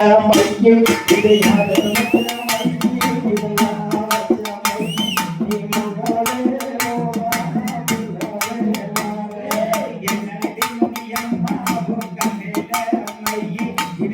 மையே ஓ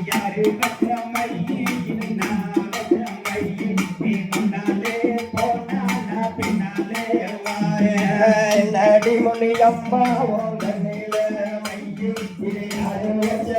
யாரு மையே இது நான் வச்ச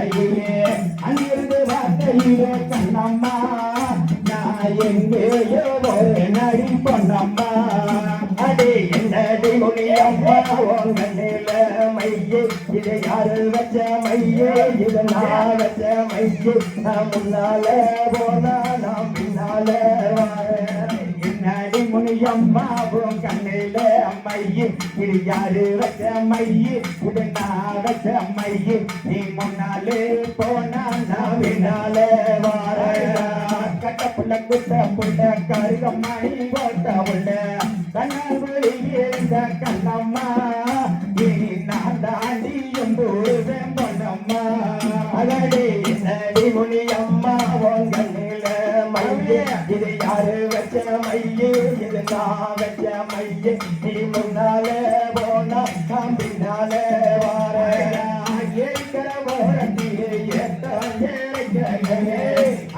கையிலே அங்கிருந்து வார்த்தையிலே கண்ணம்மா நான் எங்கேயோ நடி பொன்னம்மா அடே என்னடி மொழியம்மா உங்க நில மையே இது யாரு வச்ச மையே இது நான் வச்ச மையே நான் முன்னால போனா நான் பின்னால வாரேன் என்னடி முனியம்மா உன் மையே இது யாரு வச்ச மையே இது நான் வச்ச மையே நீ முன்னாலே போனா நான் பின்னாலே வாரேன் கட்ட புள்ள குட்ட புள்ள கருகம்மாடி கோட்ட உள்ள கண்ணாங்குழி இருந்த கண்ணம்மா நீ நான் தாண்டி எம்பூருவேன் அகடி மையே இது யாரு வச்ச மையே? இது நான் வச்ச மையே? நீ முன்னாலே போனா நான் பின்னாலே வாரேன் இருக்கிற போரத்திலே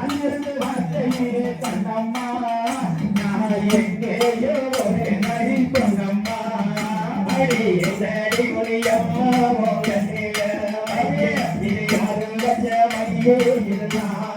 அங்கிருந்து வார்த்தையே கண்ணம்மா நான் எங்கேயோ ஒரு இது யாரு வச்ச மையே? இது நான்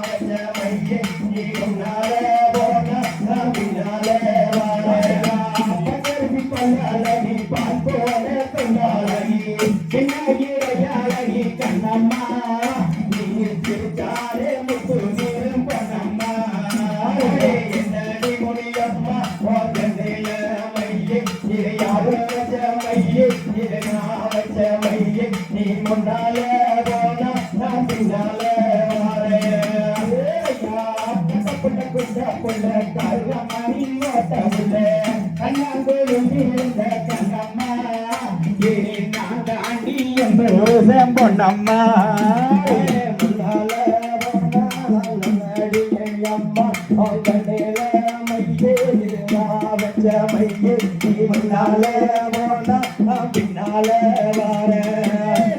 நீ முன்னாலே போனா. நான் முன்னால போனா நான் பின்னால வார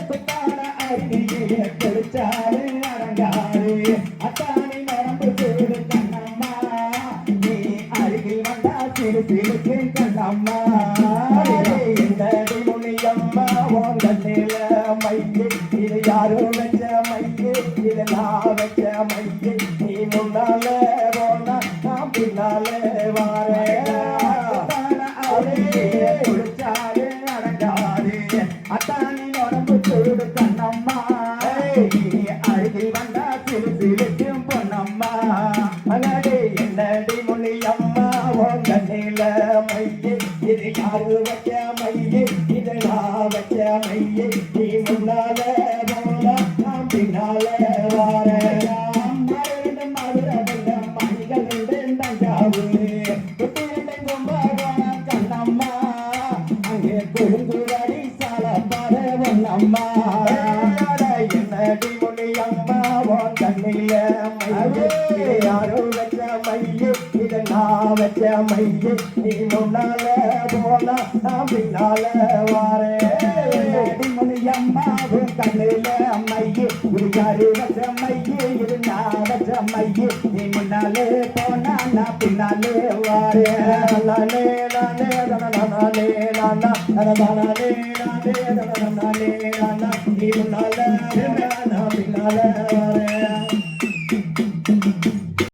புத்தான அருகிலே குடிச்சாரு அடங்காரு அத்தானி நரம்பு சூடு கண்ணம்மா நீ அருகில் வந்தா சிறு சிறுக்கு கண்ணம்மா இந்த முனியம்மா உங்க நில இது யாரும் வச்ச மையே இது நான் வச்ச நீ முன்னால போனா நான் பின்னால வாரேன் அருகில் வந்தா சிறு சிறுக்கும் பொன்னம்மா அனடே என்னடி முனியம்மா உங்க நில மையே இது யாரு வச்ச மையே இது நான் வச்ச மையே நீ முன்னால போனா நான் பின்னால உன் கண்ணில மையே யாரோ வச்ச மையே இது நான் வச்ச மையே நீ முன்னால போனா நான் பின்னால வாரேன் முனியம்மா கண்ணில மையே இது யாரு வச்ச மையே இது நான் வச்ச மையே நீ முன்னாலே போனா நான் பின்னாலே நானே நானே நானே நானா நானே நானே நானே நானா நீ முன்னால நான் பின்னால